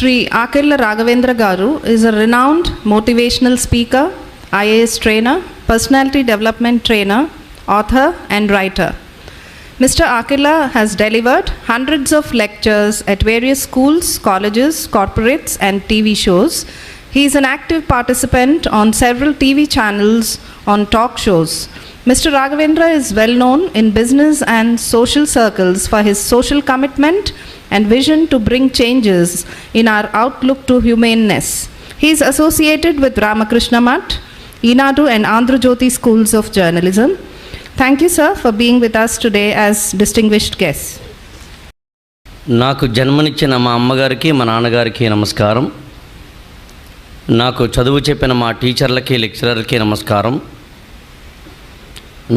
Sri Akilla Raghavendra Garu is a renowned motivational speaker, IAS trainer, personality development trainer, author, and writer. Mr. Akilla has delivered hundreds of lectures at various schools, colleges, corporates, and TV shows. He is an active participant on several TV channels on talk shows. Mr. Raghavendra is well known in business and social circles for his social commitment and vision to bring changes in our outlook to humaneness. He is associated with Ramakrishna Mutt, Inadu, and Andhrajyoti schools of journalism. Thank you, sir, for being with us today as distinguished guests. నాకు జన్మనిచ్చిన మా అమ్మగారికి మా నాన్నగారికి నమస్కారం నాకు చదువు చెప్పిన మా టీచర్లకి లెక్చరర్లకి నమస్కారం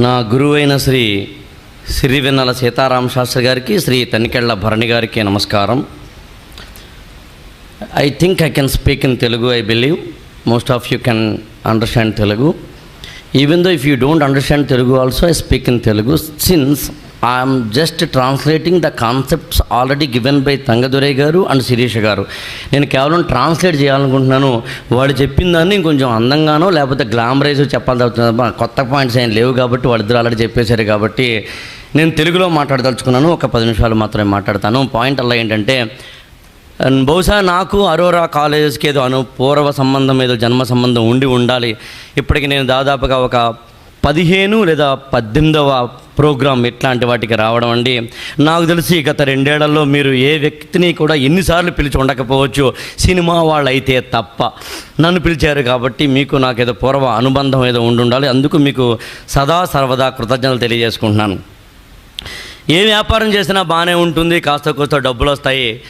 నా గురువైన శ్రీ సిరివెన్నెల సీతారామ శాస్త్రి గారికి శ్రీ తనికెళ్ళ భరణి గారికి నమస్కారం. I think I can speak in Telugu I believe most of you can understand Telugu even though if you don't understand Telugu also I speak in Telugu since I'm just translating the concepts already given by Thangadurai గారు and Sirisha గారు. నేను కేవలం translate చేయాలనుకుంటున్నాను. వాడు చెప్పిన దాన్ని కొంచెం అందంగానో లేకపోతే గ్లామరైజ్ చెప్పాల్సి అవుతుంది కొత్త పాయింట్స్ ఏం లేవు కాబట్టి వాళ్ళిద్దరు ఆల్రెడీ చెప్పేశారు కాబట్టి నేను తెలుగులో మాట్లాడదలుచుకున్నాను. ఒక పది నిమిషాలు మాత్రమే మాట్లాడతాను. పాయింట్ అలా ఏంటంటే బహుశా నాకు అరోరా కాలేజెస్కి ఏదో అను పూర్వ సంబంధం ఏదో జన్మ సంబంధం ఉండి ఉండాలి. ఇప్పటికి నేను దాదాపుగా ఒక పదిహేను లేదా పద్దెనిమిదవ ప్రోగ్రాం ఇట్లాంటి వాటికి రావడం అండి. నాకు తెలిసి గత రెండేళ్ళలో మీరు ఏ వ్యక్తిని కూడా ఎన్నిసార్లు పిలిచి ఉండకపోవచ్చు. సినిమా వాళ్ళైతే తప్ప. నన్ను పిలిచారు కాబట్టి మీకు నాకు ఏదో పూర్వ అనుబంధం ఏదో ఉండి ఉండాలి అందుకు మీకు సదా సర్వదా కృతజ్ఞతలు తెలియజేసుకుంటున్నాను. ఏ వ్యాపారం చేసినా బాగానే ఉంటుంది. కాస్త కోస్త డబ్బులు వస్తాయి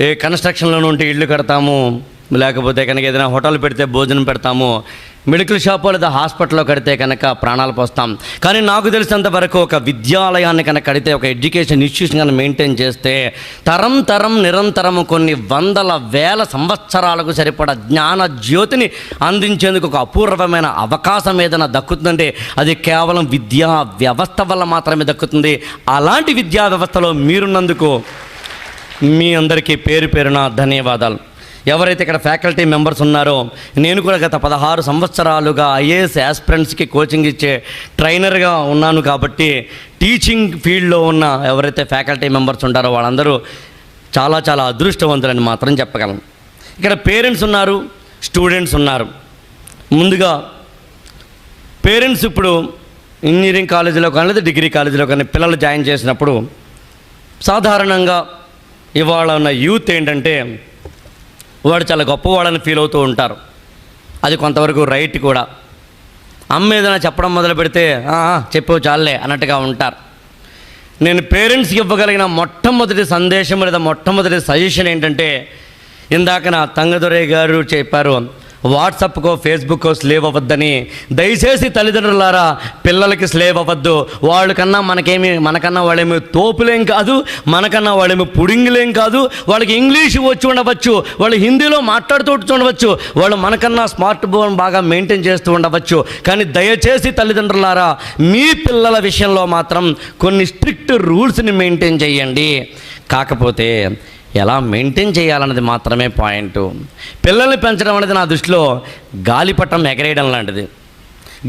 ఏ కన్స్ట్రక్షన్లో ఉంటే ఇల్లు కడతాము. లేకపోతే కనుక ఏదైనా హోటల్ పెడితే భోజనం పెడతాము మెడికల్ షాపు లేదా హాస్పిటల్లో కడితే కనుక ప్రాణాలు పోస్తాం కానీ నాకు తెలిసినంత వరకు ఒక విద్యాలయాన్ని కనుక కడితే ఒక ఎడ్యుకేషన్ ఇన్స్టిట్యూషన్ కనుక మెయింటైన్ చేస్తే తరం తరం నిరంతరం కొన్ని వందల వేల సంవత్సరాలకు సరిపడ జ్ఞాన జ్యోతిని అందించేందుకు ఒక అపూర్వమైన అవకాశం ఏదైనా దక్కుతుందంటే అది కేవలం విద్యా వ్యవస్థ వల్ల మాత్రమే దక్కుతుంది. అలాంటి విద్యా వ్యవస్థలో మీరున్నందుకు మీ అందరికీ పేరు పేరున ధన్యవాదాలు. ఎవరైతే ఇక్కడ ఫ్యాకల్టీ మెంబర్స్ ఉన్నారో నేను కూడా గత పదహారు సంవత్సరాలుగా ఐఏఎస్ యాస్పిరెంట్స్కి కోచింగ్ ఇచ్చే ట్రైనర్గా ఉన్నాను కాబట్టి టీచింగ్ ఫీల్డ్లో ఉన్న ఎవరైతే ఫ్యాకల్టీ మెంబర్స్ ఉంటారో వాళ్ళందరూ చాలా చాలా అదృష్టవంతులని మాత్రం చెప్పగలను. ఇక్కడ పేరెంట్స్ ఉన్నారు స్టూడెంట్స్ ఉన్నారు. ముందుగా పేరెంట్స్ ఇప్పుడు ఇంజనీరింగ్ కాలేజీలో కానీ లేదా డిగ్రీ కాలేజీలో కానీ పిల్లలు జాయిన్ చేసినప్పుడు సాధారణంగా ఇవాళ ఉన్న యూత్ ఏంటంటే వాడు చాలా గొప్పవాడని ఫీల్ అవుతూ ఉంటారు. అది కొంతవరకు రైట్ కూడా. అమ్మ ఏదైనా చెప్పడం మొదలు పెడితే "ఆ, చెప్పు చాలే అన్నట్టుగా ఉంటారు. నేను పేరెంట్స్కి ఇవ్వగలిగిన మొట్టమొదటి సందేశం లేదా మొట్టమొదటి సజెషన్ ఏంటంటే ఇందాక నా తంగదొరై గారు చెప్పారు వాట్సాప్కో ఫేస్బుక్కో స్లేవ్ అవ్వద్దని. దయచేసి తల్లిదండ్రులారా పిల్లలకి స్లేవ్ అవ్వద్దు. వాళ్ళకన్నా మనకేమి మనకన్నా వాళ్ళేమి తోపులేం కాదు మనకన్నా వాళ్ళేమి పుడింగులేం కాదు. వాళ్ళకి ఇంగ్లీష్ వచ్చి ఉండవచ్చు వాళ్ళు హిందీలో మాట్లాడుతూ ఉండవచ్చు వాళ్ళు మనకన్నా స్మార్ట్ ఫోన్ బాగా మెయింటైన్ చేస్తూ ఉండవచ్చు. కానీ దయచేసి తల్లిదండ్రులారా మీ పిల్లల విషయంలో మాత్రం కొన్ని స్ట్రిక్ట్ రూల్స్ని మెయింటైన్ చేయండి. కాకపోతే ఎలా మెయింటైన్ చేయాలన్నది మాత్రమే పాయింట్. పిల్లల్ని పెంచడం అనేది నా దృష్టిలో గాలిపటం ఎగరేయడం లాంటిది.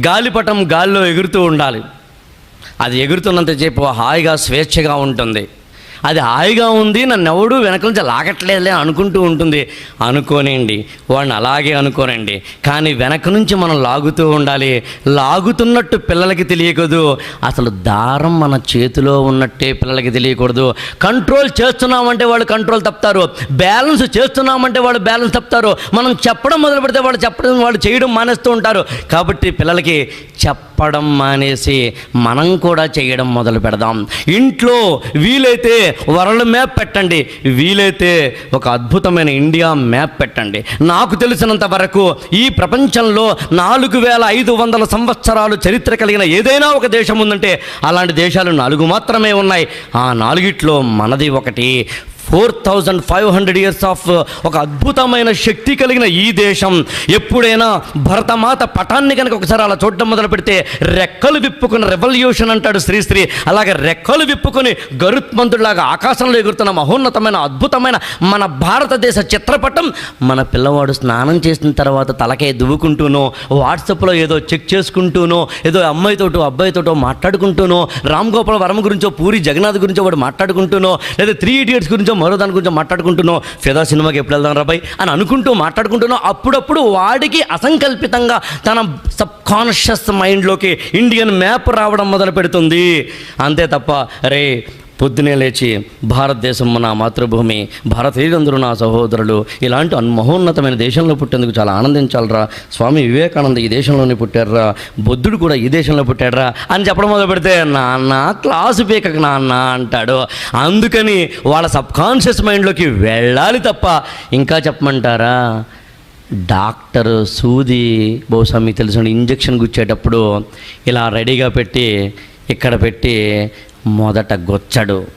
గాలిపటం గాలిలో ఎగురుతూ ఉండాలి. అది ఎగురుతున్నంతసేపు హాయిగా స్వేచ్ఛగా ఉంటుంది. అది హాయిగా ఉంది నన్ను ఎవడు వెనక నుంచి లాగట్లేదులే అనుకుంటూ ఉంటుంది. అనుకోనండి వాడిని అలాగే అనుకోనండి. కానీ వెనక నుంచి మనం లాగుతూ ఉండాలి. లాగుతున్నట్టు పిల్లలకి తెలియకూడదు. అసలు దారం మన చేతిలో ఉన్నట్టే పిల్లలకి తెలియకూడదు. కంట్రోల్ చేస్తున్నామంటే వాళ్ళు కంట్రోల్ తప్పుతారు. బ్యాలెన్స్ చేస్తున్నామంటే వాళ్ళు బ్యాలెన్స్ తప్పుతారు. మనం చెప్పడం మొదలు పెడితే వాళ్ళు చెప్పడం వాళ్ళు చేయడం మానేస్తూ ఉంటారు. కాబట్టి పిల్లలకి చెప్పడం మానేసి మనం కూడా చేయడం మొదలు పెడదాం. ఇంట్లో వీలైతే వరల్డ్ మ్యాప్ పెట్టండి. వీలైతే ఒక అద్భుతమైన ఇండియా మ్యాప్ పెట్టండి. నాకు తెలిసినంత వరకు ఈ ప్రపంచంలో నాలుగు వేల ఐదు వందల సంవత్సరాలు చరిత్ర కలిగిన ఏదైనా ఒక దేశం ఉందంటే అలాంటి దేశాలు నాలుగు మాత్రమే ఉన్నాయి. ఆ నాలుగిట్లో మనది ఒకటి. Four thousand five hundred years of uh, ఒక అద్భుతమైన శక్తి కలిగిన ఈ దేశం. ఎప్పుడైనా భరతమాత పటాన్ని కనుక ఒకసారి అలా చూడడం మొదలు పెడితే రెక్కలు విప్పుకున్న రెవల్యూషన్ అంటాడు శ్రీశ్రీ అలాగే రెక్కలు విప్పుకొని గరుత్మంతుడిలాగా ఆకాశంలో ఎగురుతున్న మహోన్నతమైన అద్భుతమైన మన భారతదేశ చిత్రపటం మన పిల్లవాడు స్నానం చేసిన తర్వాత తలకే దువ్వుకుంటూనో వాట్సాప్లో ఏదో చెక్ చేసుకుంటూనో ఏదో అమ్మాయితోటో అబ్బాయితోటో మాట్లాడుకుంటూనో రామ్ గోపాల్ వర్మ గురించో పూరి జగన్నాథ్ గురించో వాడు మాట్లాడుకుంటూనో లేదా త్రీ ఇడియట్స్ గురించో మరో దాని గురించి మాట్లాడుకుంటున్నావు? ఫిదా సినిమాకి ఎప్పుడు వెళ్దాం రాబాయ్ అని అనుకుంటూ మాట్లాడుకుంటున్నావు. అప్పుడప్పుడు వాడికి అసంకల్పితంగా తన సబ్ కాన్షియస్ మైండ్లోకి ఇండియన్ మ్యాప్ రావడం మొదలు పెడుతుంది అంతే తప్ప రే పొద్దునే లేచి భారతదేశం నా మాతృభూమి భారతీయులందరూ నా సహోదరులు ఇలాంటి మహోన్నతమైన దేశంలో పుట్టేందుకు చాలా ఆనందించాలరా. స్వామి వివేకానంద ఈ దేశంలోనే పుట్టారా బుద్ధుడు కూడా ఈ దేశంలో పుట్టాడరా అని చెప్పడం మొదలు పెడితే నాన్న క్లాసు పీకక నాన్న అంటాడు. అందుకని వాళ్ళ సబ్ కాన్షియస్ మైండ్లోకి వెళ్ళాలి తప్ప ఇంకా చెప్పమంటారా? డాక్టర్ సూది బహుశా మీకు తెలిసిన ఇంజక్షన్ గుచ్చేటప్పుడు ఇలా రెడీగా పెట్టి ఇక్కడ పెట్టి మొదట గొచ్చడు.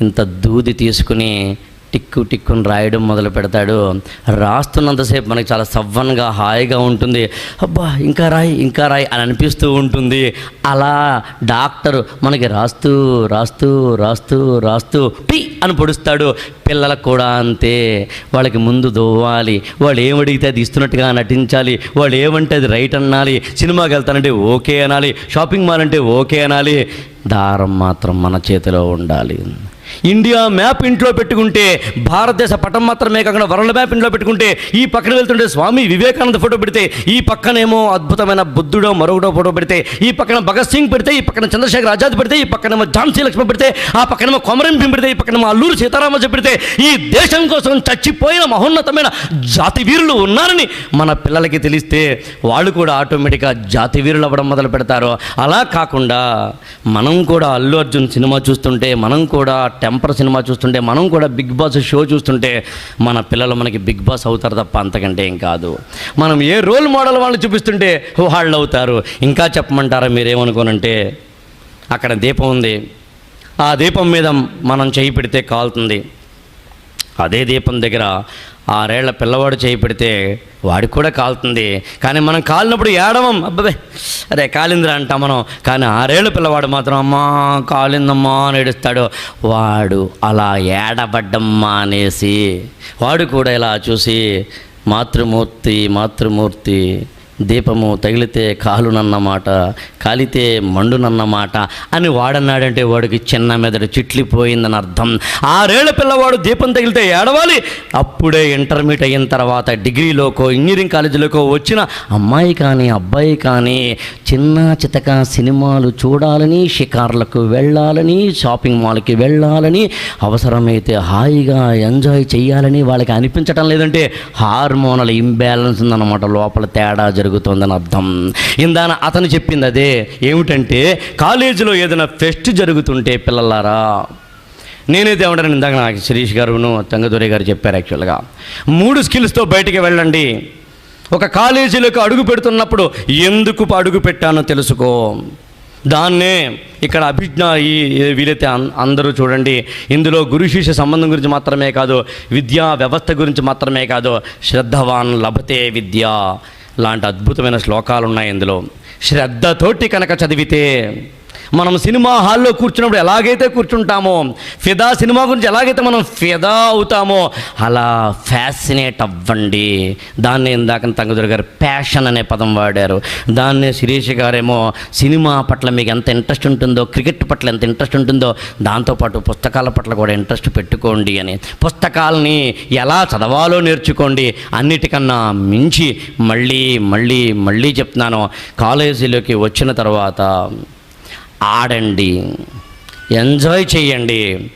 ఇంత దూది తీసుకుని టిక్కు టిక్కుని రాయడం మొదలు పెడతాడు. రాస్తున్నంతసేపు మనకి చాలా సవ్వన్గా హాయిగా ఉంటుంది. అబ్బా ఇంకా రాయి ఇంకా రాయి అని అనిపిస్తూ ఉంటుంది. అలా డాక్టర్ మనకి రాస్తూ రాస్తూ రాస్తూ రాస్తూ టీ అని పొడుస్తాడు. పిల్లలకు కూడా అంతే. వాళ్ళకి ముందు దోవాలి. వాళ్ళు ఏమడిగితే అది ఇస్తున్నట్టుగా నటించాలి. వాళ్ళు ఏమంటే అది రైట్ అనాలి. సినిమాకి వెళ్తానంటే ఓకే అనాలి. షాపింగ్ మాల్ అంటే ఓకే అనాలి. దారం మాత్రం మన చేతిలో ఉండాలి. ఇండియా మ్యాప్ ఇంట్లో పెట్టుకుంటే భారతదేశ పటం మాత్రమే కాకుండా వరల్డ్ మ్యాప్ ఇంట్లో పెట్టుకుంటే ఈ పక్కన వెళ్తుంటే స్వామి వివేకానంద ఫోటో పెడితే ఈ పక్కనేమో అద్భుతమైన బుద్ధుడో మరొకటో ఫోటో పెడితే ఈ పక్కన భగత్ సింగ్ పెడితే ఈ పక్కన చంద్రశేఖర్ ఆజాద్ పెడితే ఈ పక్కనేమో ఝాన్సీ లక్ష్మణ్ పెడితే ఆ పక్కనేమో కొమరం భీం పెడితే ఈ పక్కనేమో అల్లూరు సీతారామరాజు పెడితే ఈ దేశం కోసం చచ్చిపోయిన మహోన్నతమైన జాతి వీరులు ఉన్నారని మన పిల్లలకి తెలిస్తే వాళ్ళు కూడా ఆటోమేటిక్గా జాతి వీరులు అవ్వడం మొదలు పెడతారు. అలా కాకుండా మనం కూడా అల్లు అర్జున్ సినిమా చూస్తుంటే మనం కూడా టెంపర్ సినిమా చూస్తుంటే మనం కూడా బిగ్ బాస్ షో చూస్తుంటే మన పిల్లలు మనకి బిగ్ బాస్ అవుతారు తప్ప అంతకంటే ఏం కాదు. మనం ఏ రోల్ మోడల్ వాళ్ళు చూపిస్తుంటే వాళ్ళు అవుతారు. ఇంకా చెప్పమంటారా మీరేమనుకోనంటే అక్కడ దీపం ఉంది. ఆ దీపం మీద మనం చేయి పెడితే కాలుతుంది. అదే దీపం దగ్గర ఆరేళ్ళ పిల్లవాడు చేయి పెడితే వాడికి కూడా కాలుతుంది. కానీ మనం కాలినప్పుడు ఏడవం. అబ్బాబే అరే కాలిందిరా అంటాం మనం. కానీ ఆరేళ్ళ పిల్లవాడు మాత్రం అమ్మా కాలిందమ్మా అని ఏడుస్తాడు. వాడు అలా ఏడబడ్డం మానేసి వాడు కూడా ఇలా చూసి మాతృమూర్తి మాతృమూర్తి దీపము తగిలితే కాలునన్నమాట కాలితే మండునన్నమాట అని వాడన్నాడంటే వాడికి చిన్న మెదడు చిట్లిపోయిందని అర్థం. ఆరేళ్ళ పిల్లవాడు దీపం తగిలితే ఏడవాలి? అప్పుడే ఇంటర్మీడియట్ అయిన తర్వాత డిగ్రీలోకో ఇంజనీరింగ్ కాలేజీలోకో వచ్చిన అమ్మాయి కానీ అబ్బాయి కానీ చిన్న చితక సినిమాలు చూడాలని షికార్లకు వెళ్ళాలని షాపింగ్ మాల్కి వెళ్ళాలని అవసరమైతే హాయిగా ఎంజాయ్ చేయాలని వాళ్ళకి అనిపించటం లేదంటే హార్మోనల్ ఇంబ్యాలెన్స్ ఉందన్నమాట. లోపల తేడా జరుగుతుందని అర్థం. ఇందాన అతను చెప్పింది అదే ఏమిటంటే కాలేజీలో ఏదైనా ఫెస్ట్ జరుగుతుంటే పిల్లలారా నేనైతే ఏమంటాను ఇందాక నాకు శిరీష్ గారును తంగదురే గారు చెప్పారు యాక్చువల్గా. మూడు స్కిల్స్తో బయటికి వెళ్ళండి. ఒక కాలేజీలోకి అడుగు పెడుతున్నప్పుడు ఎందుకు అడుగు పెట్టానో తెలుసుకో. దాన్నే ఇక్కడ అభిజ్ఞ ఈ వీలైతే అందరూ చూడండి. ఇందులో గురు శిష్య సంబంధం గురించి మాత్రమే కాదు విద్యా వ్యవస్థ గురించి మాత్రమే కాదు శ్రద్ధవాన్ లభతే విద్య. లాంటి అద్భుతమైన శ్లోకాలు ఉన్నాయి ఇందులో. శ్రద్ధతోటి కనుక చదివితే మనం సినిమా హాల్లో కూర్చున్నప్పుడు ఎలాగైతే కూర్చుంటామో ఫిదా సినిమా గురించి ఎలాగైతే మనం ఫిదా అవుతామో అలా ఫ్యాసినేట్ అవ్వండి. దాన్ని ఇందాక తంగదురు గారు ప్యాషన్ అనే పదం వాడారు. దాన్నే శిరీష్ గారేమో సినిమా పట్ల మీకు ఎంత ఇంట్రెస్ట్ ఉంటుందో క్రికెట్ పట్ల ఎంత ఇంట్రెస్ట్ ఉంటుందో దాంతోపాటు పుస్తకాల పట్ల కూడా ఇంట్రెస్ట్ పెట్టుకోండి అని. పుస్తకాలని ఎలా చదవాలో నేర్చుకోండి. అన్నిటికన్నా మించి మళ్ళీ మళ్ళీ మళ్ళీ చెప్తున్నాను. కాలేజీలోకి వచ్చిన తర్వాత ఆడండి. ఎంజాయ్ చేయండి.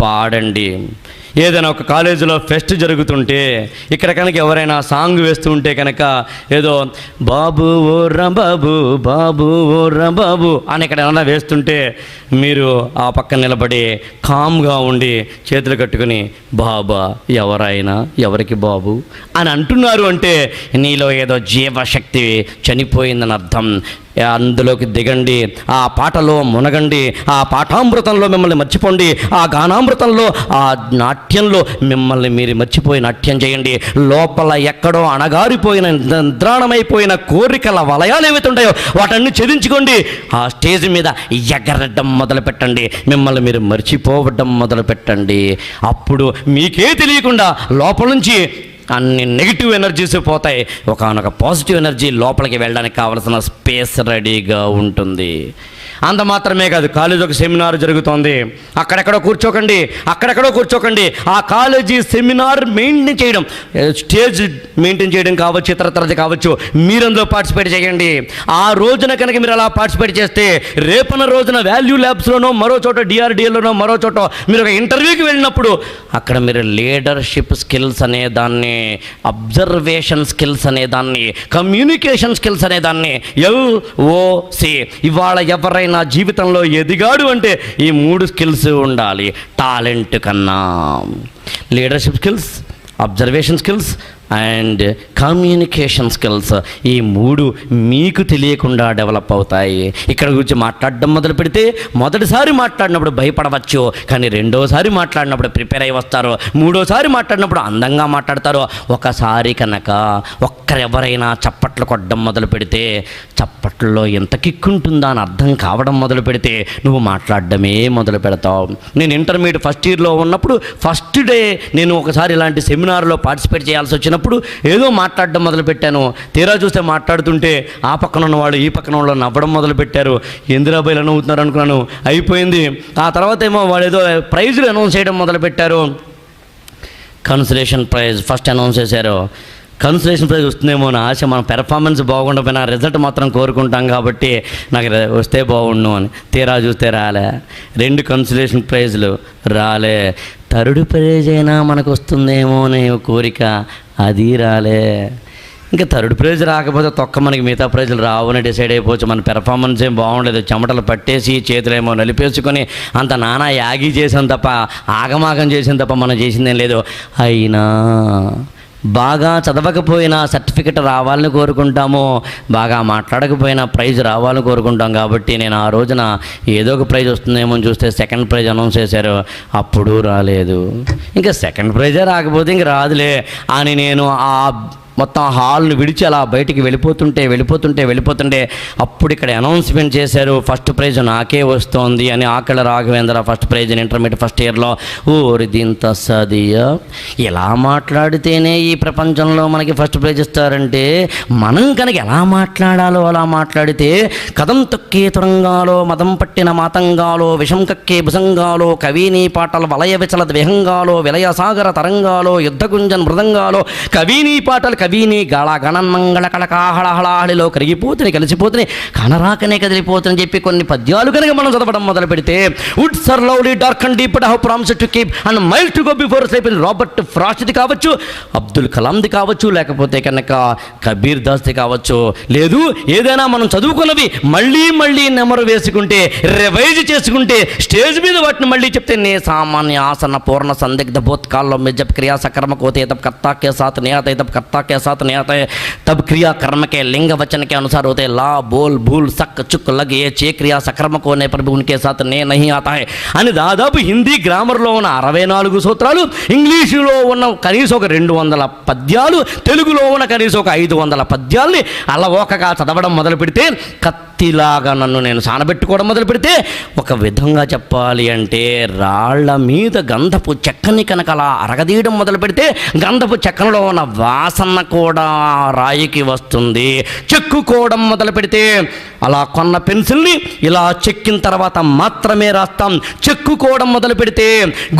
పాడండి. ఏదైనా ఒక కాలేజీలో ఫెస్ట్ జరుగుతుంటే ఇక్కడ కనుక ఎవరైనా సాంగ్ వేస్తూ ఉంటే కనుక ఏదో బాబు ఓ బాబు బాబు ఓ బాబు అని ఇక్కడ ఏమైనా వేస్తుంటే మీరు ఆ పక్కన నిలబడి కామ్గా ఉండి చేతులు కట్టుకుని బాబా ఎవరైనా? ఎవరికి బాబు? అని అంటున్నారు అంటే నీలో ఏదో జీవశక్తి చనిపోయిందని అర్థం. అందులోకి దిగండి ఆ పాటలో మునగండి ఆ పాఠామృతంలో మిమ్మల్ని మర్చిపోండి ఆ గానామృతంలో ఆ నాట్యంలో మిమ్మల్ని మీరు మర్చిపోయి నాట్యం చేయండి. లోపల ఎక్కడో అణగారిపోయిన నిద్రాణమైపోయిన కోరికల వలయాలు ఏవైతే ఉంటాయో వాటన్ని ఛేదించుకోండి. ఆ స్టేజ్ మీద ఎగరడం మొదలు పెట్టండి మిమ్మల్ని మీరు మర్చిపోవడం మొదలు పెట్టండి అప్పుడు మీకే తెలియకుండా లోపల నుంచి అన్ని నెగిటివ్ ఎనర్జీస్ పోతాయి. ఒకనొక పాజిటివ్ ఎనర్జీ లోపలికి వెళ్ళడానికి కావలసిన స్పేస్ రెడీగా ఉంటుంది. అంత మాత్రమే కాదు కాలేజ్ ఒక సెమినార్ జరుగుతోంది. అక్కడెక్కడో కూర్చోకండి అక్కడెక్కడో కూర్చోకండి. ఆ కాలేజీ సెమినార్ మెయింటైన్ చేయడం స్టేజ్ మెయింటైన్ చేయడం కావచ్చు ఇతరతరది కావచ్చు మీరు అందులో పార్టిసిపేట్ చేయండి. ఆ రోజున కనుక మీరు అలా పార్టిసిపేట్ చేస్తే రేపన రోజున వాల్యూ ల్యాబ్స్లోనో మరో చోట డిఆర్డిఎల్లోనో మరో చోట మీరు ఒక ఇంటర్వ్యూకి వెళ్ళినప్పుడు అక్కడ మీరు లీడర్షిప్ స్కిల్స్ అనే దాన్ని అబ్జర్వేషన్ స్కిల్స్ అనే దాన్ని కమ్యూనికేషన్ స్కిల్స్ అనే దాన్ని ఎల్ఓసి ఇవాళ ఎవరైనా జీవితంలో ఎదిగాడు అంటే ఈ మూడు స్కిల్స్ ఉండాలి. టాలెంట్ కన్నా. Leadership skills observation skills and communication skills ఈ మూడు మీకు తెలియకుండా డెవలప్ అవుతాయి. ఇక్కడ గురించి మాట్లాడడం మొదలు పెడితే మొదటిసారి మాట్లాడినప్పుడు భయపడవచ్చు. కానీ రెండోసారి మాట్లాడినప్పుడు ప్రిపేర్ అయి వస్తారు. మూడోసారి మాట్లాడినప్పుడు అందంగా మాట్లాడతారు. ఒకసారి కనుక ఒక్కరెవరైనా చప్పట్లు కొట్టడం మొదలు పెడితే చప్పట్లలో ఎంత కిక్కుంటుందా అని అర్థం కావడం మొదలు పెడితే నువ్వు మాట్లాడడమే మొదలు పెడతావు. నేను ఇంటర్మీడియట్ ఫస్ట్ ఇయర్లో ఉన్నప్పుడు ఫస్ట్ డే నేను ఒకసారి ఇలాంటి సెమినార్లో పార్టిసిపేట్ చేయాల్సి వచ్చినప్పుడు ఏదో మాట్లాడడం మొదలుపెట్టాను. తీరా చూస్తే మాట్లాడుతుంటే ఆ పక్కన ఉన్నవాడు ఈ పక్కన వాళ్ళు నవ్వడం మొదలుపెట్టారు. ఇందిరాబాయిలు నవ్వుతున్నారు అనుకున్నాను. అయిపోయింది. ఆ తర్వాత ఏమో వాళ్ళు ఏదో ప్రైజులు అనౌన్స్ చేయడం మొదలుపెట్టారు. కన్సలేషన్ ప్రైజ్ ఫస్ట్ అనౌన్స్ చేశారు. కన్సలేషన్ ప్రైజ్ వస్తుందేమో అని ఆశ మన పెర్ఫార్మెన్స్ బాగుండకపోయినా రిజల్ట్ మాత్రం కోరుకుంటాం కాబట్టి నాకు వస్తే బాగుండు అని. తీరా చూస్తే రాలే. రెండు కన్సలేషన్ ప్రైజ్లు రాలే. తరుడు ప్రైజ్ అయినా మనకు వస్తుందేమో అనే కోరిక అది రాలే. ఇంకా థర్డ్ ప్రైజ్ రాకపోతే తొక్క మనకి మిగతా ప్రైజులు రావని డిసైడ్ అయిపోవచ్చు. మన పెర్ఫార్మెన్స్ ఏం బాగుండలేదు. చెమటలు పట్టేసి చేతులేమో నలిపేసుకొని అంత నానా యాగి చేసాం తప్ప ఆగమాగం చేసాం తప్ప మనం చేసిందేం లేదు. అయినా బాగా చదవకపోయినా సర్టిఫికెట్ రావాలని కోరుకుంటాము బాగా మాట్లాడకపోయినా ప్రైజ్ రావాలని కోరుకుంటాం కాబట్టి నేను ఆ రోజున ఏదో ఒక ప్రైజ్ వస్తుందేమో చూస్తే సెకండ్ ప్రైజ్ అనౌన్స్ చేశారు. అప్పుడు రాలేదు. ఇంకా సెకండ్ ప్రైజే రాకపోతే ఇంక రాదులే అని నేను ఆ మొత్తం హాల్ను విడిచి అలా బయటికి వెళ్ళిపోతుంటే వెళ్ళిపోతుంటే వెళ్ళిపోతుంటే అప్పుడు ఇక్కడ అనౌన్స్మెంట్ చేశారు ఫస్ట్ ప్రైజ్ నాకే వస్తోంది అని Akala Raghavendra first prize intermediate first ఇయర్లో. ఊరి దీంత సదియా. ఎలా మాట్లాడితేనే ఈ ప్రపంచంలో మనకి ఫస్ట్ ప్రైజ్ ఇస్తారంటే మనం కనుక ఎలా మాట్లాడాలో అలా మాట్లాడితే కథం తొక్కే తురంగాలో మదం పట్టిన మాతంగాలో విషం కక్కే భుజంగాలో కవిని పాటల వలయ విచల ద్వేహంగాలో విలయ సాగర తరంగాలో యుద్ధగుంజన్ మృదంగాలో కవిని పాటలు కవిని గళగణన్మంగళ కళకాహళహళాహళిలో కరిగిపోతుంది కలిసిపోతుంది కనరాకనే కదిలిపోతుందని చెప్పి కొన్ని పద్యాలు కనుక మనం చదవడం మొదలు పెడితే wood sir lovely dark and deep how proms to keep and mile to go before సేపు రాబర్ట్ ఫ్రాస్ట్ది కావచ్చు అబ్దుల్ కలాంది కావచ్చు లేకపోతే కనుక కబీర్ దాస్ది కావచ్చు. లేదు ఏదైనా మనం చదువుకున్నవి మళ్ళీ మళ్ళీ నెమరు వేసుకుంటే రివైజ్ చేసుకుంటే స్టేజ్ మీద వాటిని మళ్ళీ చెప్తే నే సామాన్య ఆసన పూర్ణ సందిగ్ధ భూత్కాల్లో మెజప్ క్రియా సక్రమ కోతేతప్ కర్తాకే సాత్ నియాతేతప్ కర్తాక్య के साथ नहीं आते तब कर्ता के साथ नहीं आते तब क्रिया कर्म के लिंग वचन के अनुसार होते हैं ला बोल भूल सक चुक लग ये चे क्रिया सकर्म को होने पर भी उनके साथ నే नहीं आता है అని దాదాపు హిందీ గ్రామర్లో ఉన్న అరవై నాలుగు సూత్రాలు ఇంగ్లీషులో ఉన్న కనీసం ఒక రెండు వందల పద్యాలు తెలుగులో ఉన్న కనీసం ఒక ఐదు వందల పద్యాల్ని అలవోకగా చదవడం మొదలు పెడితే కత్తిలాగా నన్ను నేను సానబెట్టుకోవడం మొదలు పెడితే ఒక విధంగా చెప్పాలి అంటే రాళ్ళ మీద గంధపు చెక్కని కనుక అలా అరగదీయడం మొదలు పెడితే గంధపు చెక్కనలో ఉన్న వాసన కూడా రాయికి వస్తుంది. చెక్కుకోవడం మొదలు పెడితే అలా కొన్న పెన్సిల్ని ఇలా చెక్కిన తర్వాత మాత్రమే రాస్తాం. చెక్కుకోవడం మొదలు పెడితే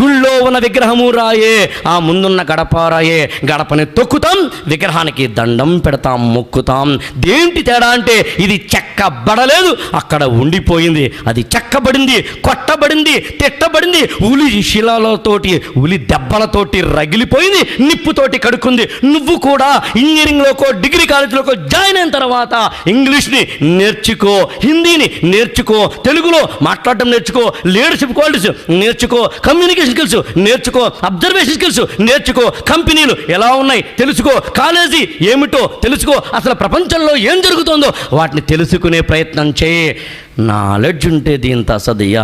గుళ్ళో ఉన్న విగ్రహము రాయే ఆ ముందున్న గడప రాయే గడపని తొక్కుతాం విగ్రహానికి దండం పెడతాం మొక్కుతాం. దేంటి తేడా అంటే ఇది చెక్క పడలేదు. అక్కడ ఉండిపోయింది. అది చెక్కబడింది కొట్టబడింది తిట్టబడింది. ఉలి శిలలతోటి ఉలి దెబ్బలతోటి రగిలిపోయింది. నిప్పుతోటి కడుక్కుంది. నువ్వు కూడా ఇంజనీరింగ్లోకో డిగ్రీ కాలేజీలోకో జాయిన్ అయిన తర్వాత ఇంగ్లీష్ని నేర్చుకో హిందీని నేర్చుకో తెలుగులో మాట్లాడటం నేర్చుకో లీడర్షిప్ క్వాలిటీస్ నేర్చుకో కమ్యూనికేషన్ స్కిల్స్ నేర్చుకో అబ్జర్వేషన్ స్కిల్స్ నేర్చుకో కంపెనీలు ఎలా ఉన్నాయి తెలుసుకో కాలేజీ ఏమిటో తెలుసుకో అసలు ప్రపంచంలో ఏం జరుగుతుందో వాటిని తెలుసుకునే ప్రయత్నం చేయి. నాలెడ్జ్ ఉంటే దీంత అసదయ్యా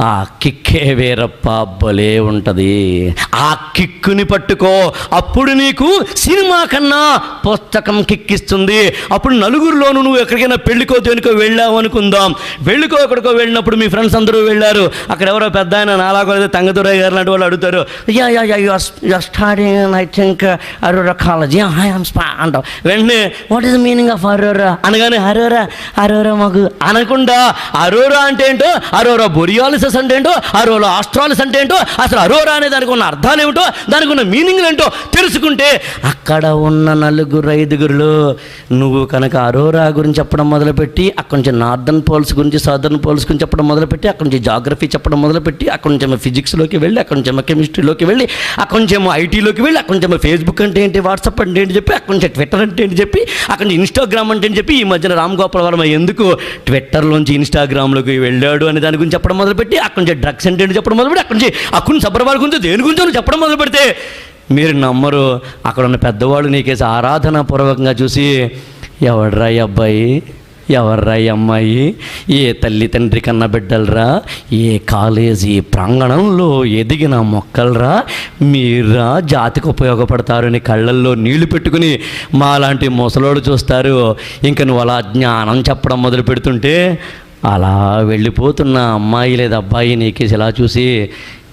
ఆ కిక్కే వేరప్ప భలే ఉంటుంది. ఆ కిక్కుని పట్టుకో అప్పుడు నీకు సినిమా కన్నా పుస్తకం కిక్కిస్తుంది. అప్పుడు నలుగురిలోనూ నువ్వు ఎక్కడికైనా పెళ్ళికో దేనికో వెళ్ళావు అనుకుందాం. వెళ్ళికో ఎక్కడికో వెళ్ళినప్పుడు మీ ఫ్రెండ్స్ అందరూ వెళ్ళారు. అక్కడ ఎవరో పెద్ద ఆయన నాలాగో లేదా తంగదురయ్య గారు లాంటి వాళ్ళు అడుగుతారు ya ya ya you starting I think aurora I'm spa అంటాం. వెంటనే what is meaning of aurora? అనగానే అరోరా అరోరా మాకు. అనకుండా అరోరా అంటే ఏంటో అరోరా బొరియాలిసస్ అంటే ఏంటో అరోలో ఆస్ట్రాలిస్ అంటే ఏంటో అసలు అరోరా అనే దానికి ఉన్న అర్థాలు ఏమిటో దానికి ఉన్న మీనింగ్లు ఏంటో తెలుసుకుంటే అక్కడ ఉన్న నలుగురు ఐదుగురులో నువ్వు కనుక అరోరా గురించి చెప్పడం మొదలుపెట్టి అక్కడి నుంచి నార్దర్న్ పోల్స్ గురించి సదర్న్ పోల్స్ గురించి చెప్పడం మొదలుపెట్టి అక్కడి నుంచి జాగ్రఫీ చెప్పడం మొదలుపెట్టి అక్కడి నుంచి ఏమో ఫిజిక్స్లోకి వెళ్ళి అక్కడి నుంచి ఏమో కెమిస్ట్రీలోకి వెళ్ళి అక్కడి నుంచి ఏమో ఐటీలోకి వెళ్ళి అక్కడి నుంచి ఏమో ఫేస్బుక్ అంటే ఏంటి వాట్సాప్ అంటే ఏంటి చెప్పి అక్కడి నుంచి ట్విట్టర్ అంటే ఏంటి చెప్పి అక్కడి నుంచి ఇన్స్టాగ్రామ్ అంటే ఏంటి చెప్పి ఈ మధ్యన రామ్ గోపాల్ వర్మ ఎందుకు ట్విట్టర్లోంచి ఇన్స్టాగ్రామ్లోకి వెళ్ళాడు అనే దాని గురించి చెప్పడం మొదలుపెట్టి అక్కడి నుంచి డ్రగ్స్ అంటే ఏంటి చెప్పడం మొదలుపెట్టి అక్కడి నుంచి అక్కడి సబర్వాల గురించి దేని గురించో చెప్పడం మొదలు పెడితే మీరు నమ్మరు అక్కడ ఉన్న పెద్దవాళ్ళు నీకేసి ఆరాధన పూర్వకంగా చూసి ఎవడ్రా ఈ అబ్బాయి? ఎవర్రా ఈ అమ్మాయి? ఏ తల్లి తండ్రి కన్న బిడ్డలరా? ఏ కాలేజీ ప్రాంగణంలో ఎదిగిన మొక్కలరా? మీరా జాతికి ఉపయోగపడతారని కళ్ళల్లో నీళ్ళు పెట్టుకుని మాలాంటి ముసలోడు చూస్తారు. ఇంక నువ్వు అలా జ్ఞానం చెప్పడం మొదలు పెడుతుంటే అలా వెళ్ళిపోతున్న అమ్మాయి లేదా అబ్బాయి నీకేసి ఇలా చూసి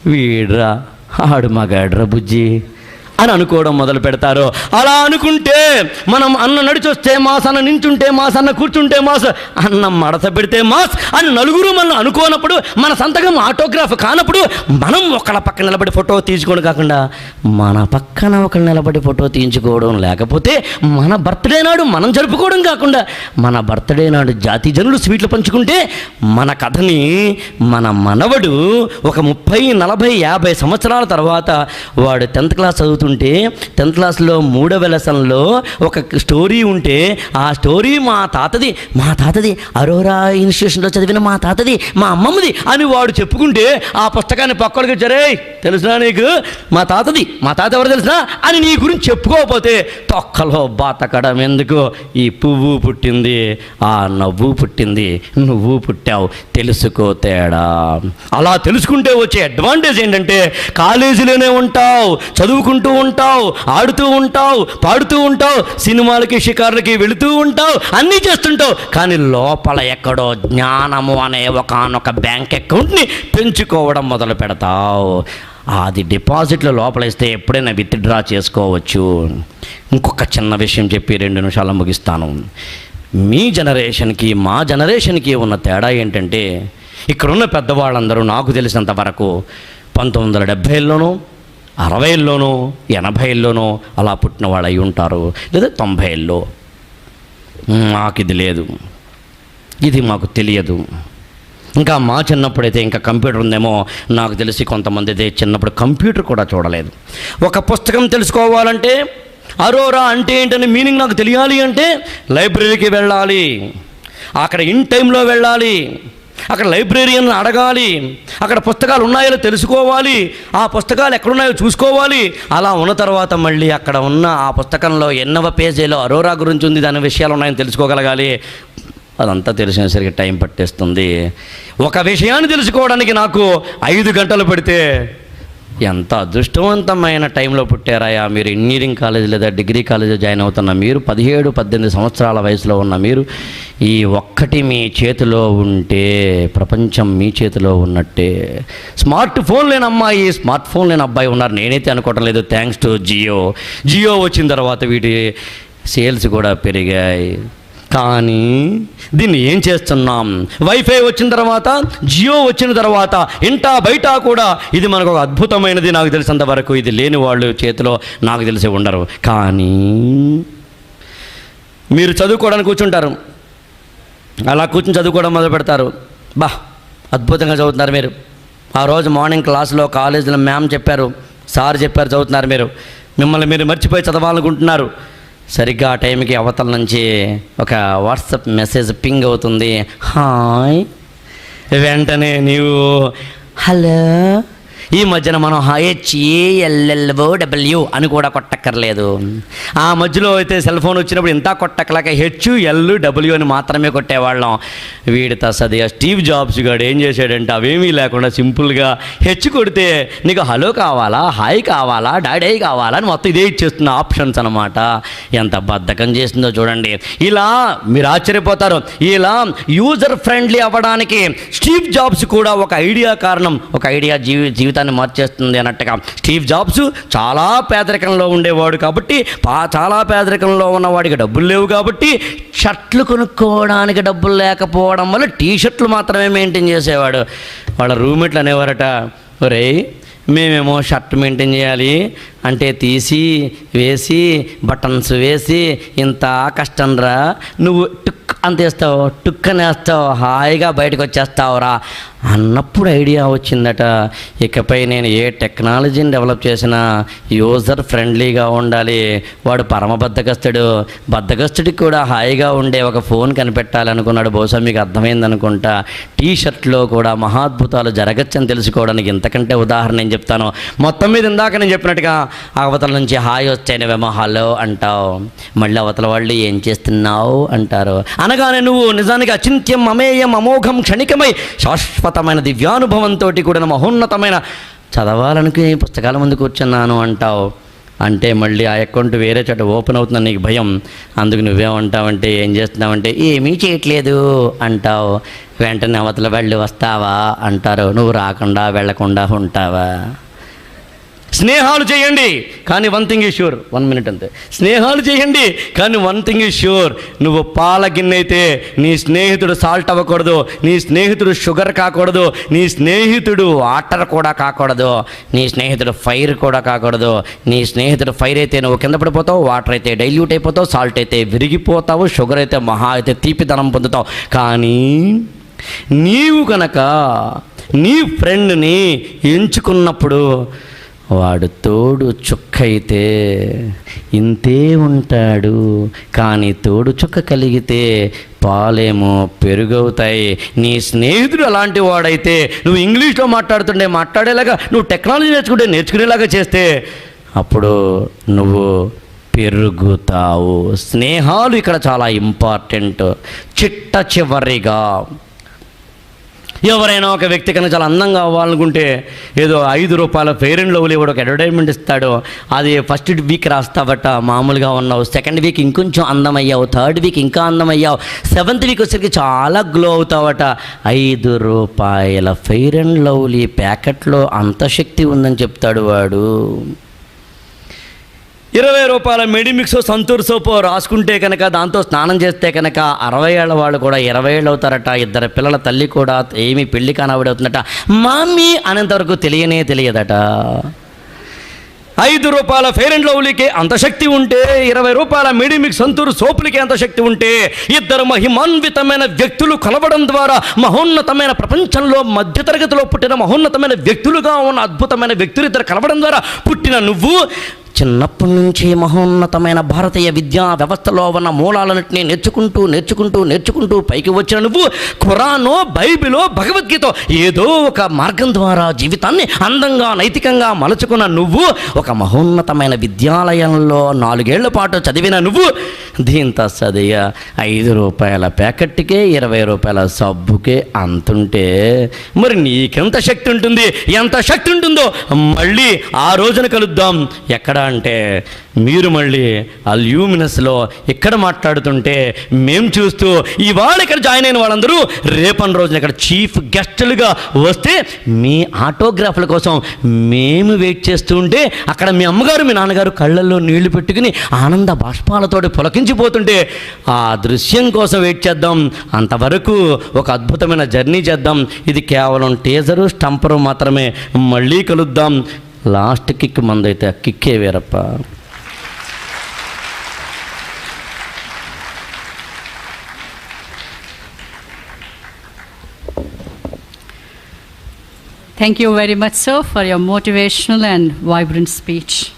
వీడ్రా ఆడు మగాడ్రా బుజ్జి. అని అనుకోవడం మొదలు పెడతారు. అలా అనుకుంటే మనం అన్న నడిచొస్తే మాస్ అన్న నించుంటే మాస్ అన్న కూర్చుంటే మాస్ అన్న మడత పెడితే మాస్ అని నలుగురు మనం అనుకోనప్పుడు మన సంతకం ఆటోగ్రాఫ్ కానప్పుడు మనం ఒకళ్ళ పక్కన నిలబడి ఫోటో తీసుకోవడం కాకుండా మన పక్కన ఒకళ్ళు నిలబడి ఫోటో తీయించుకోవడం లేకపోతే మన బర్త్డే నాడు మనం జరుపుకోవడం కాకుండా మన బర్త్డే నాడు జాతి జనులు స్వీట్లు పంచుకుంటే మన కథని మన మనవడు ఒక ముప్పై నలభై యాభై సంవత్సరాల తర్వాత వాడు టెన్త్ క్లాస్ చదువుతుంటే టెన్త్ క్లాస్లో మూడవ లెసన్లో ఒక స్టోరీ ఉంటే ఆ స్టోరీ మా తాతది మా తాతది అరోరా ఇన్స్టిట్యూషన్లో చదివిన మా తాతది మా అమ్మమ్మది అని వాడు చెప్పుకుంటే ఆ పుస్తకాన్ని పక్కడికి జరే తెలుసునా నీకు? మా తాతది. మా తాత ఎవరు తెలుసునా? అని నీ గురించి చెప్పుకోకపోతే తొక్కలో బాతకడం ఎందుకు? ఈ పువ్వు పుట్టింది ఆ నవ్వు పుట్టింది నువ్వు పుట్టావు. తెలుసుకో తేడా. అలా తెలుసుకుంటే వచ్చే అడ్వాంటేజ్ ఏంటంటే కాలేజీలోనే ఉంటావు చదువుకుంటూ ఉంటావు ఆడుతూ ఉంటావు పాడుతూ ఉంటావు సినిమాలకి షికార్లకి వెళుతూ ఉంటావు అన్నీ చేస్తుంటావు. కానీ లోపల ఎక్కడో జ్ఞానము అనే ఒకనొక బ్యాంక్ అకౌంట్ని పెంచుకోవడం మొదలు పెడతావు. అది డిపాజిట్లో లోపలేస్తే ఎప్పుడైనా విత్డ్రా చేసుకోవచ్చు. ఇంకొక చిన్న విషయం చెప్పి రెండు నిమిషాలు ముగిస్తాను. మీ జనరేషన్కి మా జనరేషన్కి ఉన్న తేడా ఏంటంటే ఇక్కడున్న పెద్దవాళ్ళందరూ నాకు తెలిసినంత వరకు పంతొమ్మిది వందల డెబ్భైల్లోనూ అరవైల్లోనూ ఎనభైల్లోనూ అలా పుట్టిన వాళ్ళు అయి ఉంటారు. లేదా తొంభైల్లో. మాకు ఇది లేదు. ఇది మాకు తెలియదు. ఇంకా మా చిన్నప్పుడైతే ఇంకా కంప్యూటర్ ఉందేమో నాకు తెలిసి కొంతమంది అయితే చిన్నప్పుడు కంప్యూటర్ కూడా చూడలేదు. ఒక పుస్తకం తెలుసుకోవాలంటే అరోరా అంటే ఏంటనే మీనింగ్ నాకు తెలియాలి అంటే లైబ్రరీకి వెళ్ళాలి. అక్కడ ఇన్ టైంలో వెళ్ళాలి. అక్కడ లైబ్రరీని అడగాలి. అక్కడ పుస్తకాలు ఉన్నాయో తెలుసుకోవాలి. ఆ పుస్తకాలు ఎక్కడున్నాయో చూసుకోవాలి. అలా ఉన్న తర్వాత మళ్ళీ అక్కడ ఉన్న ఆ పుస్తకంలో ఎన్నవ పేజీలో అరోరా గురించి ఉంది దాని విషయాలు ఉన్నాయని తెలుసుకోగలగాలి. అదంతా తెలిసినసరికి టైం పట్టేస్తుంది. ఒక విషయాన్ని తెలుసుకోవడానికి నాకు ఐదు గంటలు పడితే ఎంత అదృష్టవంతమైన టైంలో పుట్టారాయా మీరు ఇంజనీరింగ్ కాలేజ్ లేదా డిగ్రీ కాలేజ్ జాయిన్ అవుతున్న మీరు పదిహేడు పద్దెనిమిది సంవత్సరాల వయసులో ఉన్న మీరు ఈ ఒక్కటి మీ చేతిలో ఉంటే ప్రపంచం మీ చేతిలో ఉన్నట్టే. స్మార్ట్ ఫోన్ లేని అమ్మాయి స్మార్ట్ ఫోన్ లేని అబ్బాయి ఉన్నారు. నేనైతే అనుకోవటం లేదు. Thanks to Jio. జియో వచ్చిన తర్వాత వీటి సేల్స్ కూడా పెరిగాయి. కానీ దీన్ని ఏం చేస్తున్నాం? వైఫై వచ్చిన తర్వాత జియో వచ్చిన తర్వాత ఇంటా బయట కూడా ఇది మనకు ఒక అద్భుతమైనది. నాకు తెలిసినంత వరకు ఇది లేని వాళ్ళు చేతిలో నాకు తెలిసి ఉండరు. కానీ మీరు చదువుకోవడానికి కూర్చుంటారు. అలా కూర్చుని చదువుకోవడం మొదలు పెడతారు. బా అద్భుతంగా చదువుతున్నారు మీరు. ఆ రోజు మార్నింగ్ క్లాస్లో కాలేజీలో మ్యామ్ చెప్పారు. సార్ చెప్పారు చదువుతున్నారు మీరు. మిమ్మల్ని మీరు మర్చిపోయి చదవాలనుకుంటున్నారు. సరిగ్గా ఆ టైంకి అవతల నుంచి ఒక వాట్సాప్ మెసేజ్ పింగ్ అవుతుంది. హాయ్. వెంటనే నీవు హలో ఈ మధ్యన మనం హెచ్ఏఎల్ఎల్ఓ డబ్ల్యూ అని కూడా కొట్టక్కర్లేదు. ఆ మధ్యలో అయితే సెల్ ఫోన్ వచ్చినప్పుడు ఇంత కొట్టక్కలేక హెచ్ ఎల్ డబ్ల్యూ అని మాత్రమే కొట్టేవాళ్ళం. వీడితో తసది స్టీవ్ జాబ్స్ గాడు ఏం చేశాడంటే అవేమీ లేకుండా సింపుల్గా హెచ్ కొడితే నీకు హలో కావాలా హాయ్ కావాలా డాడీ కావాలా అని మొత్తం ఇదే ఇచ్చేస్తున్న ఆప్షన్స్ అనమాట ఎంత బద్ధకం చేసిందో చూడండి. ఇలా మీరు ఆశ్చర్యపోతారు. ఇలా యూజర్ ఫ్రెండ్లీ అవ్వడానికి స్టీవ్ జాబ్స్ కూడా ఒక ఐడియా కారణం ఒక ఐడియా జీవి జీవితాన్ని మార్చేస్తుంది అన్నట్టుగా. స్టీవ్ జాబ్స్ చాలా పేదరికంలో ఉండేవాడు కాబట్టి పా చాలా పేదరికంలో ఉన్నవాడికి డబ్బులు లేవు కాబట్టి షర్ట్లు కొనుక్కోవడానికి డబ్బులు లేకపోవడం వల్ల టీ షర్ట్లు మాత్రమే మెయింటైన్ చేసేవాడు. వాళ్ళ రూమ్మేట్లు అనేవారట ఒరే మేమేమో షర్ట్ మెయింటైన్ చేయాలి అంటే తీసి వేసి బటన్స్ వేసి ఇంత కష్టంరా నువ్వు టుక్ అంత వేస్తావు టుక్ అని వేస్తావు హాయిగా బయటకు వచ్చేస్తావురా అన్నప్పుడు ఐడియా వచ్చిందట. ఇకపై నేను ఏ టెక్నాలజీని డెవలప్ చేసినా యూజర్ ఫ్రెండ్లీగా ఉండాలి. వాడు పరమ బద్దకస్తుడు కూడా హాయిగా ఉండే ఒక ఫోన్ కనిపెట్టాలనుకున్నాడు. బహుశా మీకు అర్థమైందనుకుంటా. టీ షర్ట్లో కూడా మహాద్భుతాలు జరగచ్చని తెలుసుకోవడానికి ఇంతకంటే ఉదాహరణ నేను చెప్తాను. మొత్తం మీద ఇందాక నేను చెప్పినట్టుగా అవతల నుంచి హాయ్ వచ్చాయినవేమో హలో అంటావు. మళ్ళీ అవతల వాళ్ళు ఏం చేస్తున్నావు అంటారు. అనగానే నువ్వు నిజానికి అచింత్యం అమేయం అమోఘం క్షణికమై శాశ్వత ఉన్నతమైన దివ్యానుభవంతో కూడిన మహోన్నతమైన చదవాలనుకునే పుస్తకాల ముందు కూర్చున్నాను అంటావు. అంటే మళ్ళీ ఆ అకౌంట్ వేరే చోట ఓపెన్ అవుతుందని నీకు భయం. అందుకు నువ్వేమంటావంటే ఏం చేస్తున్నావంటే ఏమీ చేయట్లేదు అంటావు. వెంటనే అవతల వెళ్ళి వస్తావా అంటారు. నువ్వు రాకుండా వెళ్ళకుండా ఉంటావా? స్నేహాలు చేయండి కానీ వన్ థింగ్ ఈ ష్యూర్ వన్ మినిట్ అంతే. స్నేహాలు చేయండి కానీ వన్ థింగ్ ఈ ష్యూర్ నువ్వు పాల గిన్నె అయితే నీ స్నేహితుడు సాల్ట్ అవ్వకూడదు నీ స్నేహితుడు షుగర్ కాకూడదు నీ స్నేహితుడు వాటర్ కూడా కాకూడదు నీ స్నేహితుడు ఫైర్ కూడా కాకూడదు నీ స్నేహితుడు ఫైర్ అయితే నువ్వు కింద పడిపోతావు వాటర్ అయితే డైల్యూట్ అయిపోతావు సాల్ట్ అయితే విరిగిపోతావు షుగర్ అయితే మహా అయితే తీపిదనం పొందుతావు. కానీ నీవు కనుక నీ ఫ్రెండ్ని ఎంచుకున్నప్పుడు వాడు తోడు చుక్కైతే ఇంతే ఉంటాడు కానీ తోడు చుక్క కలిగితే పాలేమో పెరుగవుతాయి. నీ స్నేహితుడు అలాంటి వాడైతే నువ్వు ఇంగ్లీష్లో మాట్లాడుతుండే మాట్లాడేలాగా నువ్వు టెక్నాలజీ నేర్చుకుంటే నేర్చుకునేలాగా చేస్తే అప్పుడు నువ్వు పెరుగుతావు. స్నేహాలు ఇక్కడ చాలా ఇంపార్టెంట్. చిట్ట చివరిగా ఎవరైనా ఒక వ్యక్తి కనుక చాలా అందంగా అవ్వాలనుకుంటే ఏదో ఐదు రూపాయల ఫెయిర్ అండ్ లవ్లీ కూడా ఒక అడ్వర్టైజ్మెంట్ ఇస్తాడు. అది ఫస్ట్ వీక్ రాస్తావట మామూలుగా ఉన్నావు. సెకండ్ వీక్ ఇంకొంచెం అందమయ్యావు. థర్డ్ వీక్ ఇంకా అందమయ్యావు. సెవెంత్ వీక్ వచ్చేసరికి చాలా గ్లో అవుతావట. ఐదు రూపాయల ఫెయిర్ అండ్ లవ్లీ ప్యాకెట్లో అంత శక్తి ఉందని చెప్తాడు వాడు. ఇరవై రూపాయల మెడిమిక్స్ సంతూర్ సోపు రాసుకుంటే కనుక దాంతో స్నానం చేస్తే కనుక అరవై ఏళ్ళ వాళ్ళు కూడా ఇరవై ఏళ్ళు అవుతారట. ఇద్దరు పిల్లల తల్లి కూడా ఏమీ పెళ్ళి కానవిడవుతుందట మమ్మీ అనేంతవరకు తెలియనే తెలియదట. ఐదు రూపాయల ఫెయిర్ అండ్ లవ్లీకి అంత శక్తి ఉంటే ఇరవై రూపాయల మెడిమిక్ సంతూరు సోపులకి అంత శక్తి ఉంటే ఇద్దరు మహిమాన్వితమైన వ్యక్తులు కలవడం ద్వారా మహోన్నతమైన ప్రపంచంలో మధ్యతరగతిలో పుట్టిన మహోన్నతమైన వ్యక్తులుగా ఉన్న అద్భుతమైన వ్యక్తులు ఇద్దరు కలవడం ద్వారా పుట్టిన నువ్వు చిన్నప్పటి నుంచి మహోన్నతమైన భారతీయ విద్యా వ్యవస్థలో ఉన్న మూలాలన్నింటినీ నేర్చుకుంటూ నేర్చుకుంటూ నేర్చుకుంటూ పైకి వచ్చిన నువ్వు ఖురానో బైబిలో భగవద్గీత ఏదో ఒక మార్గం ద్వారా జీవితాన్ని అందంగా నైతికంగా మలుచుకున్న నువ్వు ఒక మహోన్నతమైన విద్యాలయంలో నాలుగేళ్ళ పాటు చదివిన నువ్వు దీంతో చదివ ఐదు రూపాయల ప్యాకెట్కే ఇరవై రూపాయల సబ్బుకే అంతుంటే మరి నీకెంత శక్తి ఉంటుంది? ఎంత శక్తి ఉంటుందో మళ్ళీ ఆ రోజున కలుద్దాం. ఎక్కడ అంటే మీరు మళ్ళీ ఆ ల్యూమినస్లో ఇక్కడ మాట్లాడుతుంటే మేము చూస్తూ ఇవాళ ఇక్కడ జాయిన్ అయిన వాళ్ళందరూ రేపటి రోజున ఇక్కడ చీఫ్ గెస్టులుగా వస్తే మీ ఆటోగ్రాఫ్ల కోసం మేము వెయిట్ చేస్తూ ఉంటే అక్కడ మీ అమ్మగారు మీ నాన్నగారు కళ్ళల్లో నీళ్ళు పెట్టుకుని ఆనంద బాష్పాలతోటి పులకించిపోతుంటే ఆ దృశ్యం కోసం వెయిట్ చేద్దాం. అంతవరకు ఒక అద్భుతమైన జర్నీ చేద్దాం. ఇది కేవలం టేజరు స్టంపరు మాత్రమే. మళ్ళీ కలుద్దాం. లాస్ట్ కిక్ మందైతే ఆ కిక్కే వేరప్ప Thank you very much, sir, for your motivational and vibrant speech.